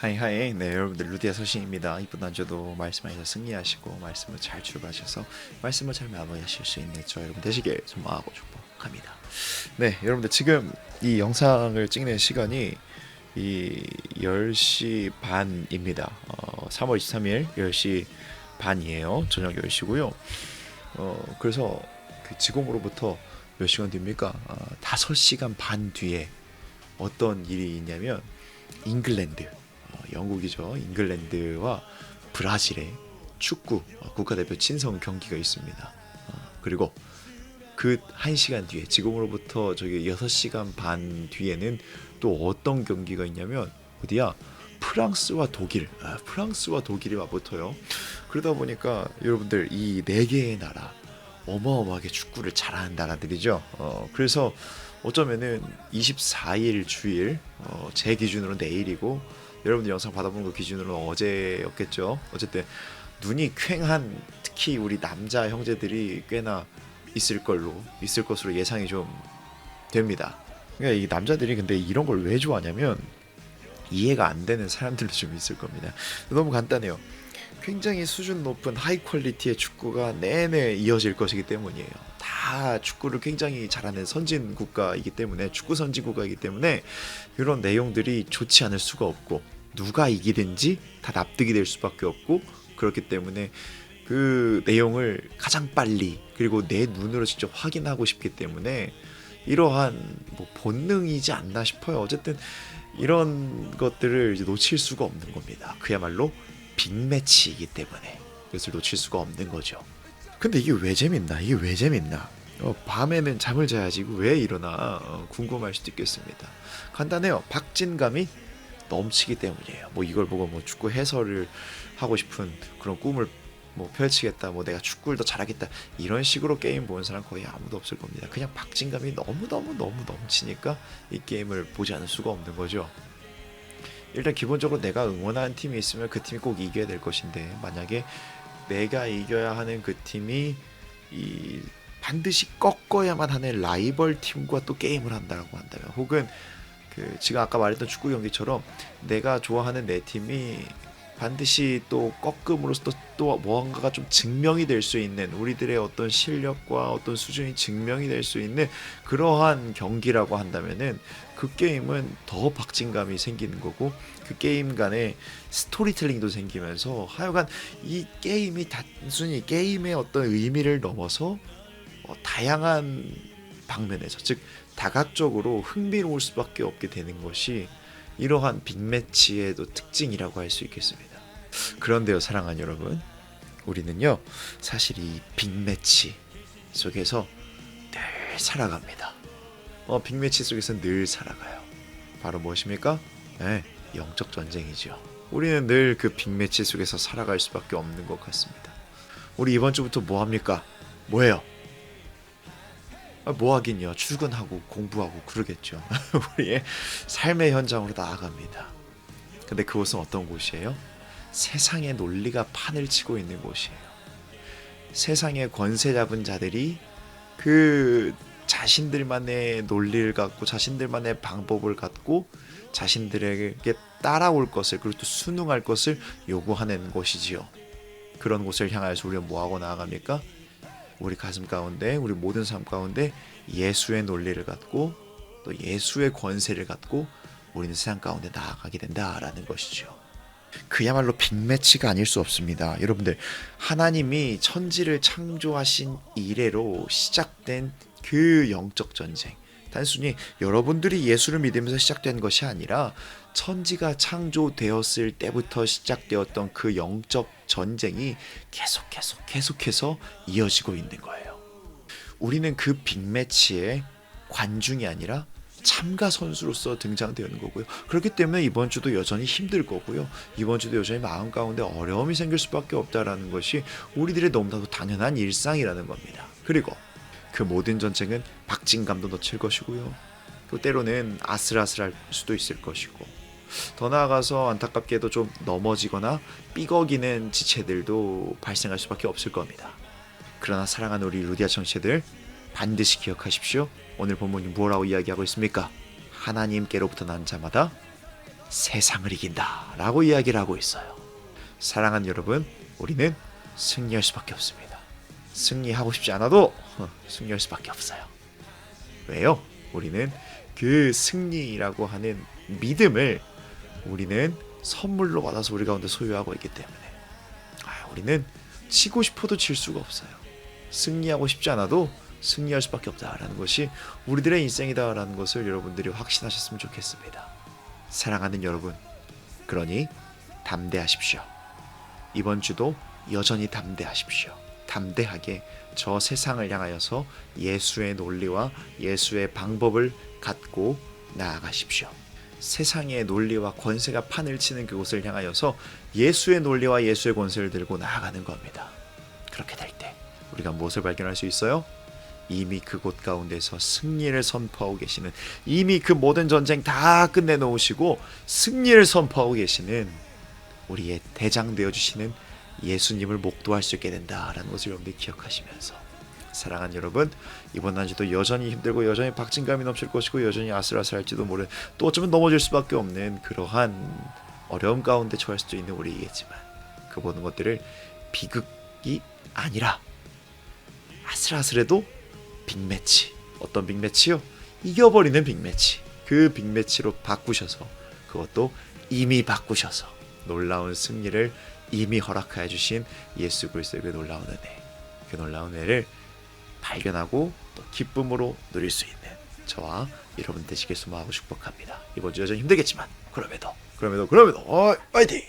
하이하이. 네 여러분들 루디아 서신입니다. 이번 단주도 말씀하셔서 승리하시고 말씀을 잘 출발하셔서 말씀을 잘 마무리하실 수 있는 저 여러분 되시길 소망하고 축복합니다. 네 여러분들 지금 이 영상을 찍는 시간이 이 10시 반입니다. 어, 3월 23일 10시 반이에요. 저녁 10시고요. 어, 그래서 그 지금으로부터 몇 시간 뒤입니까? 아, 5시간 반 뒤에 어떤 일이 있냐면 잉글랜드. 어, 영국이죠. 잉글랜드와 브라질의 축구 어, 국가대표 친선 경기가 있습니다. 어, 그리고 그 1시간 뒤에 지금으로부터 저기 6시간 반 뒤에는 또 어떤 경기가 있냐면 어디야? 프랑스와 독일. 아, 프랑스와 독일이 맞붙어요. 그러다 보니까 여러분들 이 네 개의 나라 어마어마하게 축구를 잘하는 나라들이죠. 어, 그래서 어쩌면은 24일 주일 어, 제 기준으로 내일이고 여러분들 영상 받아본 거 기준으로 어제였겠죠. 어쨌든 눈이 퀭한 특히 우리 남자 형제들이 꽤나 있을 걸로 있을 것으로 예상이 좀 됩니다. 그러니까 이 남자들이 근데 이런 걸 왜 좋아하냐면 이해가 안 되는 사람들도 좀 있을 겁니다. 너무 간단해요. 굉장히 수준 높은 하이 퀄리티의 축구가 내내 이어질 것이기 때문이에요. 다 축구를 굉장히 잘하는 선진 국가이기 때문에 축구 선진 국가이기 때문에 이런 내용들이 좋지 않을 수가 없고 누가 이기든지 다 납득이 될 수밖에 없고 그렇기 때문에 그 내용을 가장 빨리 그리고 내 눈으로 직접 확인하고 싶기 때문에 이러한 뭐 본능이지 않나 싶어요. 어쨌든 이런 것들을 놓칠 수가 없는 겁니다. 그야말로 빅매치이기 때문에 이것을 놓칠 수가 없는 거죠. 근데 이게 왜 재밌나? 이게 왜 재밌나? 어, 밤에는 잠을 자야지 왜 일어나? 어, 궁금할 수도 있겠습니다. 간단해요. 박진감이 넘치기 때문이에요. 뭐 이걸 보고 뭐 축구 해설을 하고 싶은 그런 꿈을 뭐 펼치겠다, 뭐 내가 축구를 더 잘하겠다 이런 식으로 게임 보는 사람 거의 아무도 없을 겁니다. 그냥 박진감이 너무 너무 너무 넘치니까 이 게임을 보지 않을 수가 없는 거죠. 일단 기본적으로 내가 응원하는 팀이 있으면 그 팀이 꼭 이겨야 될 것인데 만약에 내가 이겨야 하는 그 팀이 이 반드시 꺾어야만 하는 라이벌 팀과 또 게임을 한다고 한다면 혹은 그 지금 아까 말했던 축구 경기처럼 내가 좋아하는 내 팀이 반드시 또 꺾음으로써 또, 또 무언가가 좀 증명이 될 수 있는 우리들의 어떤 실력과 어떤 수준이 증명이 될 수 있는 그러한 경기라고 한다면은 그 게임은 더 박진감이 생기는 거고 그 게임 간에 스토리텔링도 생기면서 하여간 이 게임이 단순히 게임의 어떤 의미를 넘어서 어, 다양한 방면에서 즉 다각적으로 흥미로울 수밖에 없게 되는 것이 이러한 빅매치의 또 특징이라고 할 수 있겠습니다. 그런데요, 사랑하는 여러분, 우리는요 사실 이 빅매치 속에서 늘 살아갑니다. 어, 빅매치 속에서 늘 살아가요. 바로 무엇입니까? 네, 영적 전쟁이죠. 우리는 늘 그 빅매치 속에서 살아갈 수밖에 없는 것 같습니다. 우리 이번 주부터 뭐 합니까? 뭐예요? 아, 뭐 하긴요. 출근하고 공부하고 그러겠죠. 우리의 삶의 현장으로 나아갑니다. 근데 그곳은 어떤 곳이에요? 세상의 논리가 판을 치고 있는 곳이에요. 세상의 권세 잡은 자들이 그 자신들만의 논리를 갖고 자신들만의 방법을 갖고 자신들에게 따라올 것을 그리고 또 순응할 것을 요구하는 곳이지요. 그런 곳을 향하여서 우리는 뭐하고 나아갑니까? 우리 가슴 가운데 우리 모든 삶 가운데 예수의 논리를 갖고 또 예수의 권세를 갖고 우리는 세상 가운데 나아가게 된다라는 것이죠. 그야말로 빅매치가 아닐 수 없습니다. 여러분들 하나님이 천지를 창조하신 이래로 시작된 그 영적 전쟁 단순히 여러분들이 예수를 믿으면서 시작된 것이 아니라 천지가 창조되었을 때부터 시작되었던 그 영적 전쟁이 계속 계속 계속해서 이어지고 있는 거예요. 우리는 그 빅매치의 관중이 아니라 참가 선수로서 등장되는 거고요. 그렇기 때문에 이번 주도 여전히 힘들 거고요. 이번 주도 여전히 마음 가운데 어려움이 생길 수밖에 없다라는 것이 우리들의 너무나도 당연한 일상이라는 겁니다. 그리고 그 모든 전쟁은 박진감도 넘칠 것이고요. 또 때로는 아슬아슬할 수도 있을 것이고 더 나아가서 안타깝게도 좀 넘어지거나 삐걱이는 지체들도 발생할 수밖에 없을 겁니다. 그러나 사랑하는 우리 루디아 청취들 반드시 기억하십시오. 오늘 본문이 뭐라고 이야기하고 있습니까? 하나님께로부터 난 자마다 세상을 이긴다라고 이야기를 하고 있어요. 사랑하는 여러분, 우리는 승리할 수밖에 없습니다. 승리하고 싶지 않아도 어, 승리할 수밖에 없어요. 왜요? 우리는 그 승리라고 하는 믿음을 우리는 선물로 받아서 우리 가운데 소유하고 있기 때문에 아, 우리는 치고 싶어도 질 수가 없어요. 승리하고 싶지 않아도 승리할 수밖에 없다라는 것이 우리들의 인생이다라는 것을 여러분들이 확신하셨으면 좋겠습니다. 사랑하는 여러분, 그러니 담대하십시오. 이번 주도 여전히 담대하십시오. 담대하게 저 세상을 향하여서 예수의 논리와 예수의 방법을 갖고 나아가십시오. 세상의 논리와 권세가 판을 치는 그곳을 향하여서 예수의 논리와 예수의 권세를 들고 나아가는 겁니다. 그렇게 될 때 우리가 무엇을 발견할 수 있어요? 이미 그곳 가운데서 승리를 선포하고 계시는 이미 그 모든 전쟁 다 끝내 놓으시고 승리를 선포하고 계시는 우리의 대장 되어 주시는 예수님을 목도할 수 있게 된다라는 것을 여러분들이 기억하시면서 사랑하는 여러분 이번 한 주도 여전히 힘들고 여전히 박진감이 넘칠 것이고 여전히 아슬아슬할지도 모르는 또 어쩌면 넘어질 수밖에 없는 그러한 어려움 가운데 처할 수도 있는 우리이겠지만 그 모든 것들을 비극이 아니라 아슬아슬해도 빅매치 어떤 빅매치요? 이겨버리는 빅매치 그 빅매치로 바꾸셔서 그것도 이미 바꾸셔서 놀라운 승리를 이미 허락하여 주신 예수 그리스도의 그 놀라운 은혜 그 놀라운 은혜를 발견하고 또 기쁨으로 누릴 수 있는 저와 여러분 되시길 소망하고 축복합니다. 이번 주 여전히 힘들겠지만 그럼에도 그럼에도 그럼에도 어, 파이팅